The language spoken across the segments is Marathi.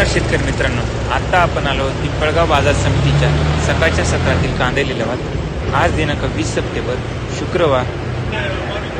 नमस्कार शेतकरी मित्रांनो. आता आपण आलो पिंपळगाव बाजार समितीच्या सकाळच्या सत्रातील कांदे लिलावात. आज दिनांक वीस सप्टेंबर शुक्रवार.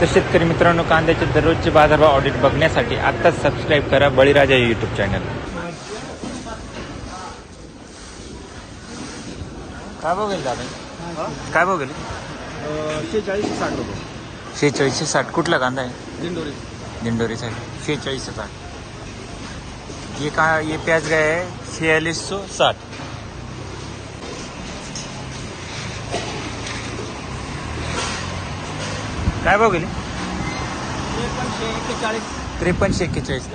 तर शेतकरी मित्रांनो कांद्याचे दररोजचे बाजारभाव ऑडिट बघण्यासाठी आत्ताच सबस्क्राईब करा बळीराजा युट्यूब चॅनल काय बघेल दादा? काय बघेल? शेहेचाळीस साठ शेहेचाळीसशे साठ. कुठला कांदा आहे? दिंडोरी. दिंडोरी साइड शेहेचाळीसशे साठ. ये का ये प्याज गया है छियालीस सौ साठ। काय भाव गेले? त्रेपन्नशे एक्केचाळीस।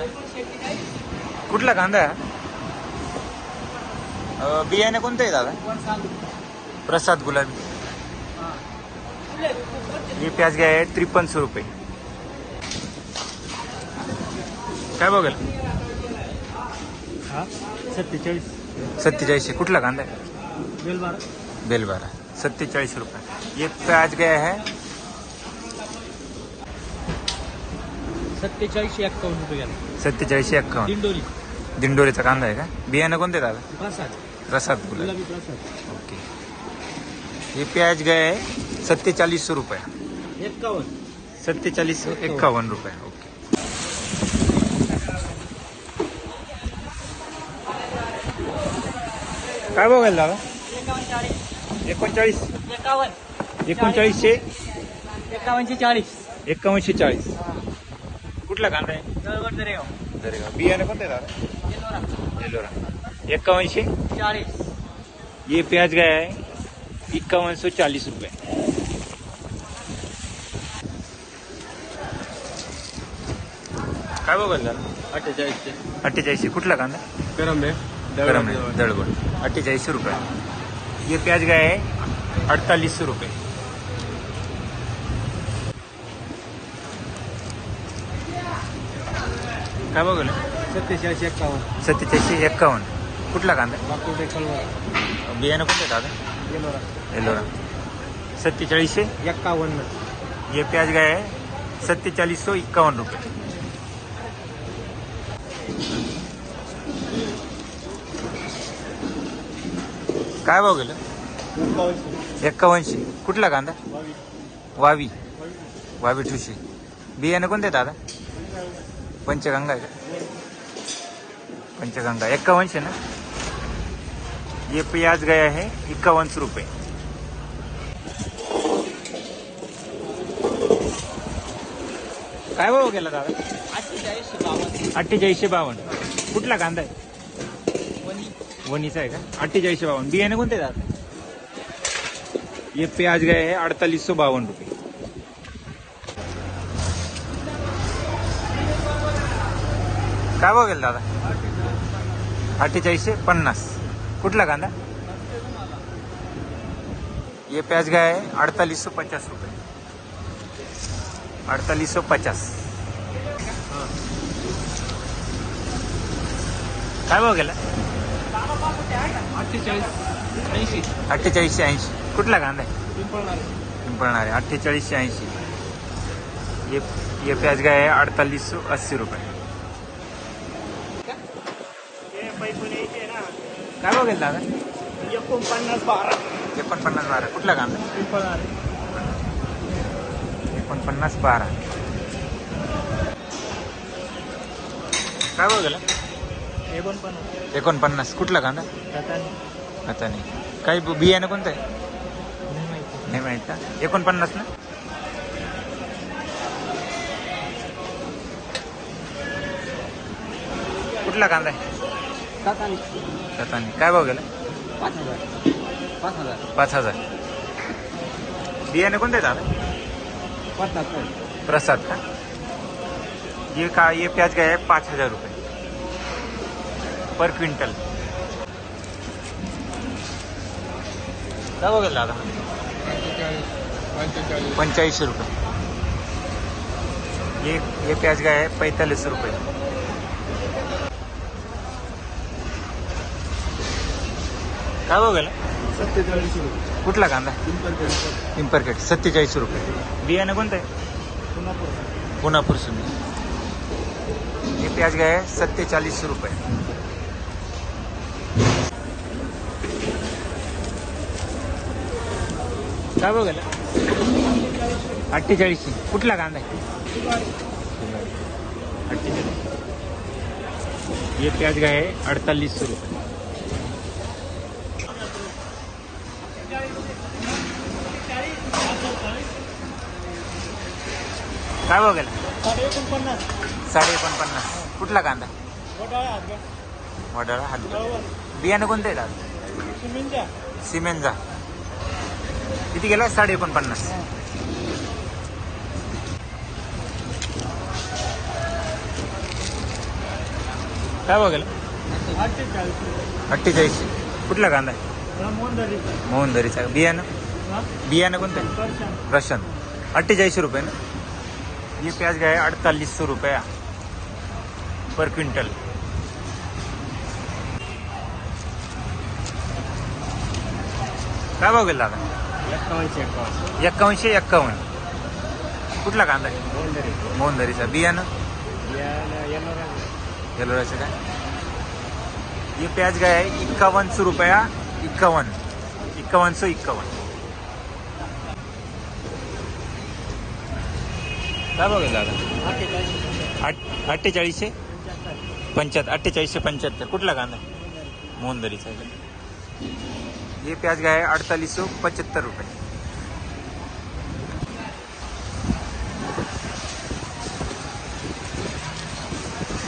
कुठला कांदा बियाणे कोणतं आहे दादा? प्रसाद गुलाबी। हे प्याज घ्या आहे त्रेपन्नशे रुपये। काय बघेल सत्तेचाळीस. सत्तेचाळीसशे कुठला कांदा आहे? बेलबारा. बेलबारा. सत्तेचाळीस रुपये. ये प्याज गया है सत्तेचाळीसशे एक्कावन्न रुपये गेला सत्तेचाळीसशे एक्कावन्न. दिंडोरी. दिंडोरीचा कांदा आहे का? बियाणं कोणते दादा? प्रसाद. गुलाबी प्रसाद. ओके. ये प्याज गया है सत्तेचाळीस रुपये. एक्कावन्न. सत्तेचाळीस एक्कावन्न रुपये. ओके. काय बघायला दादा? एकोणचाळीस. एकावन्न. एकोणचाळीसशे? एकावन्नशे चाळीस. एक्कावनशे चाळीस. कुठला कांदा आहे? दरेगाव दरेगाव बियाणं कोणतं आहे दादा? एलोरा एक्कावनशे चाळीस. ये प्याज गया है इक्यावन सौ चालीस रुपये. काय बघायला अठ्ठेचाळीसशे. अठ्ठेचाळीसशे. कुठला कांदा गरम गरम आहे दळगोड अठ्ठेचाळीसशे रुपये. ये प्याज गया है अड़तालीस सौ रुपये. काय बघायला सत्तेचाळीस एक्कावन्न सत्तेचाळीसशे एक्कावन्न कुठला कांदा? नागपूर कलवर बियाणं कोणतं दादा एलोरा. सत्तेचाळीसशे एक्कावन्न ये प्याज गया है सत्तेचाळीस सौ इक्यावन रुपये. काय भाव गेलं? एक्कावन्नशे. एक्कावनशे कुठला कांदा? वावी. वावी ठुशी. बियाणे कोणते दादा? पंचगंगा आहे का? पंचगंगा. एक्कावनशे ना? ये प्याज गया है इक्यावन रुपये. काय भाव गेला दादा? अठ्ठेचाळीसशे बावन्न. अठ्ठेचाळीसशे बावन्न. कुठला कांदा आहे? वनीचा आहे का अठ्ठेचाळीसशे बावन्न बियाणे कोणते दादा ये प्याज गए है अड़तालीस सौ बावन रुपये। काय बघेल दादा? अठ्ठेचाळीसशे पन्नास. कुठला कांदा? ये प्याज गया है अड़तालीस सौ पचास रुपये. अड़तालीस सौ पचास. काय गेला? अठ्ठेचाळीस ऐंशी अठ्ठेचाळीसशे ऐंशी. कुठला कांदा आहे? पिंपळणार. आहे अठ्ठेचाळीसशे ऐंशी. ये ये प्याज गाय आहे अड़तालीस अस्सी रुपये. काय बघेल दादा? एकोणपन्नास बारा. एकोणपन्नास बारा कुठला कांदा? पिंपळणार एकोणपन्नास बारा. काय बघेल एकोणपन्नास. एकोणपन्नास. कुठला कांदा? आता नाही काही बियाणं कोणतं आहे? नाही माहिती. का? एकोणपन्नास ना? कुठला कांदा आहे? नाही काय भाव गेला? पाच हजार. पाच हजार. पाच हजार. बियाणे कोणते दादा? प्रसाद का? ये का ये प्याज गया है पाच हजार रुपये. Per quintal. काय बघेल दादा? पंचेचाळीस. पंच्याऐंशी रुपये। ये ये प्याज गया है पैंतालीस रुपये। काय बघेल सत्तेचाळीस कुठला कांदा? पिंपरखेट सत्तेचाळीस रुपये। बियाणं कोणतं आहे? कोल्हापूर सुनी ये प्याज गया है सत्तेचालीस रुपये। काय बघायला अठ्ठेचाळीसशे कुठला कांदा आहे? अठ्ठेचाळीस. ये प्याज काय आहे अड़तालीस रुपये. काय बघायला साडे एकोणपन्नास साडे एकोणपन्नास. कुठला कांदा? वडाळा हात बियाणं कोणतं आहे दादा? सिमेंजा किती गेला साडे एकोणपन्नास. काय बघायला? अठ्ठेचाळीसशे कुठला कांदा? आहे मोहनदरीचा. बियाणं? बियाणं कोणतं? रशन अठ्ठेचाळीसशे रुपये ना? ये प्याज है अड़तालीस रुपया. Per quintal. काय भाव गेला दादा एक्कावनशे एक्कावन्न कुठला कांदा? आहे मोहनदरीचा बियाणं येलोराचं काय? ये प्याज गया है इक्यावन सौ रुपया इक्यावन इक्यावन सौ इक्यावन काय बघेल दादा अठ्ठेचाळीसशे? पंच्याहत्तर. अठ्ठेचाळीसशे पंच्याहत्तर. कुठला कांदा? मोहनदरीचा आहे? ये प्याज गया है अड़तालीस सौ पचहत्तर रुपये.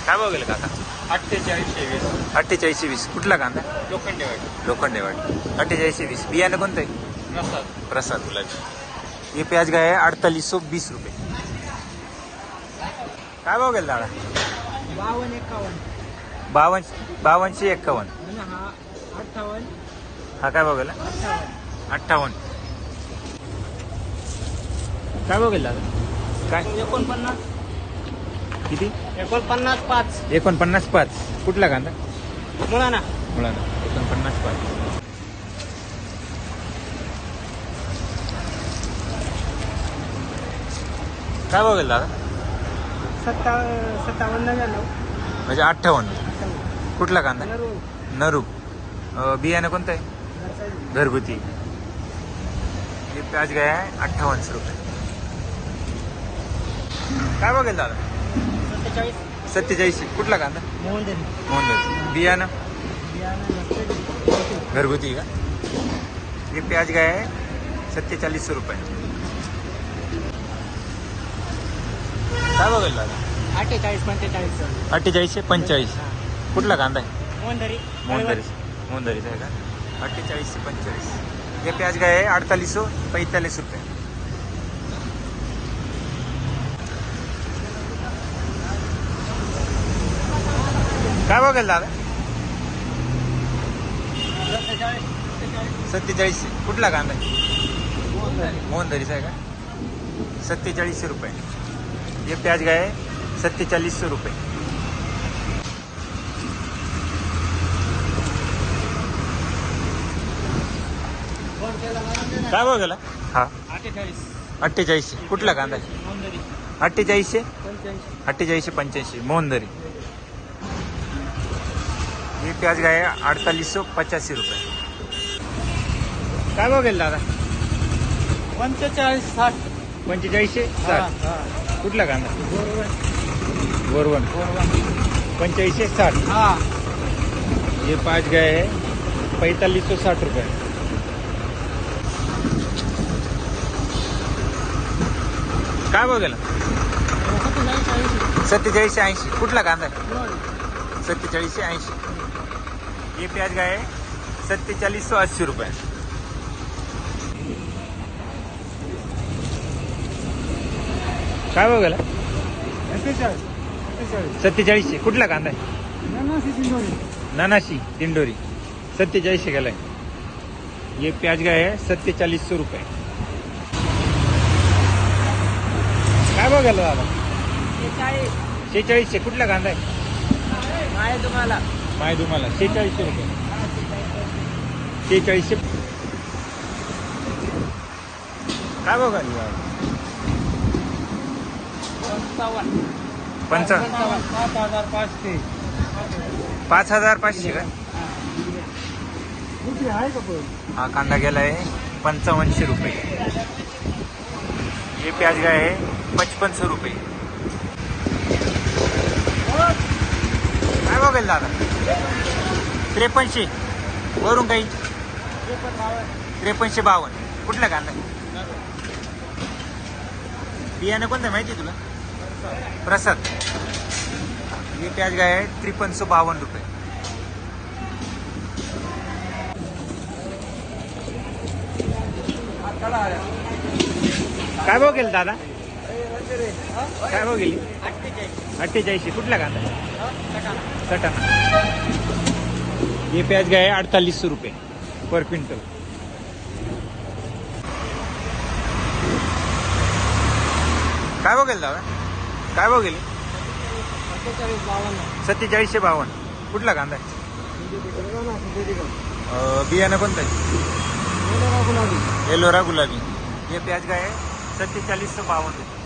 काय बघेल काका? अठ्ठेचाळीसशे वीस. अठ्ठेचाळीसशे वीस. कुठला कांदा? लोखंडे वाट लोखंडे वाट अठ्ठेचाळीसशे वीस. बियाणं कोणतं आहे? प्रसाद. प्रसाद. गुलाबी ये प्याज गया है अड़तालीस सौ बीस रुपये. काय भाव गेला दादा? बावन्न एकावन्न. बावनशे बावनशे एक्कावन्न हा अठ्ठावन्न. हा काय भाव गेला अठ्ठावन्न. काय भाव गेला दादा काय? एकोणपन्नास. किती? एकोणपन्नास पाच. एकोणपन्नास पाच. कुठला कांदा? मुळा ना मुळाना. एकोणपन्नास पाच. काय भाव गेला दादा? सत्ता सत्तावन्न नव्याण्णव म्हणजे अठ्ठावन्न. कुठला कांदा? नरू. बियाणं कोणतं आहे? घरगुती. हे प्याज गया आहे अठ्ठावन्न रुपये. काय बघेल दादा? सत्तेचाळीस. कुठला कांदा? मोहन बियाणं? घरगुती का? हे प्याज गया आहे सत्तेचाळीस रुपये. काय बघेल दादा? अठ्ठेचाळीस पंचेचाळीस. अठ्ठेचाळीसशे पंचेचाळीस. कुठला कांदा आहे? मोहनदरी मोहनदरीस मोहनदरीचा आहे का? अठ्ठेचाळीस से पंचेचाळीस. ये प्याज गए है अड़तालीस सौ पैंतालीस रुपये. काय बघेल दादा? सत्तेचाळीसशे. कुठला कांदा मोहनदरीचा आहे का? सत्तेचाळीसशे रुपये. ये प्याज गए सत्तेचाळीस सौ रुपये. काय बघ गेला हा. अठ्ठेचाळीस. अठ्ठेचाळीसशे कुठला कांदा? आहे मोहनदरी. अठ्ठेचाळीसशे? अठ्ठेचाळीसशे पंच्याऐंशी. मोहनदरी. ये प्याज गाय अडतालीस सौ पचासी रुपये. काय बघेल दादा? पंचेचाळीस साठ. पंचेचाळीसशे साठ. कुठला कांदा? बरोबर गोरवण पंच्याऐंशी साठ. हा. ये पाँच गए है पैंतालीस सौ साठ रुपये. काय बघेल सत्तेचाळीसशे ऐंशी. कुठला कांदा? आहे सत्तेचाळीसशे ऐंशी. ये प्याज गए सत्तेचाळीस सौ अस्सी रुपये. काय अठ्ठेचाळीस सत्तेचाळीसशे. कुठला कांदा आहे? नानाशी दिंडोरी. सत्तेचाळीसशे गेलाय. ये प्याज गया है सत्तेचाळीस सौ रुपये. काय बघायला दादा? शेचाळीसशे. कुठला कांदा आहे? काय तुम्हाला माय तुम्हाला शेचाळीसशे रुपये. शेचाळीसशे. काय पंचावन्न पंचावन्न. पाच हजार पाचशे. पाच हजार पाचशे का? कुठे आहे का पण? हा कांदा गेलाय पंचावनशे रुपये. ये प्याज गाय आहे? पचपन सौ रुपये। काय बघेल दादा? त्रेपन्नशे. वरून काही? त्रेपन्नशे बावन्न. कुठला कांदा? बियाणं कोणतं माहिती आहे तुला? प्रसाद. हे प्याज गाय आहे त्रेपन्नशे बावन्न रुपये. काय भाव केलं दादा? काय भाव गेली? अठ्ठेचाळीसशे. कुठला कांदा सटाणा. हे प्याज गाय अडतालीस रुपये पर क्विंटल. काय भाव गेलं दादा? काय भाव गेली? सत्तेचाळीसशे बावन्न. कुठला कांदा बियाणं कोणतं? आहे एलोरा गुलाबी हे प्याज गाय आहे सत्तेचाळीसशे बावन्न. रुपये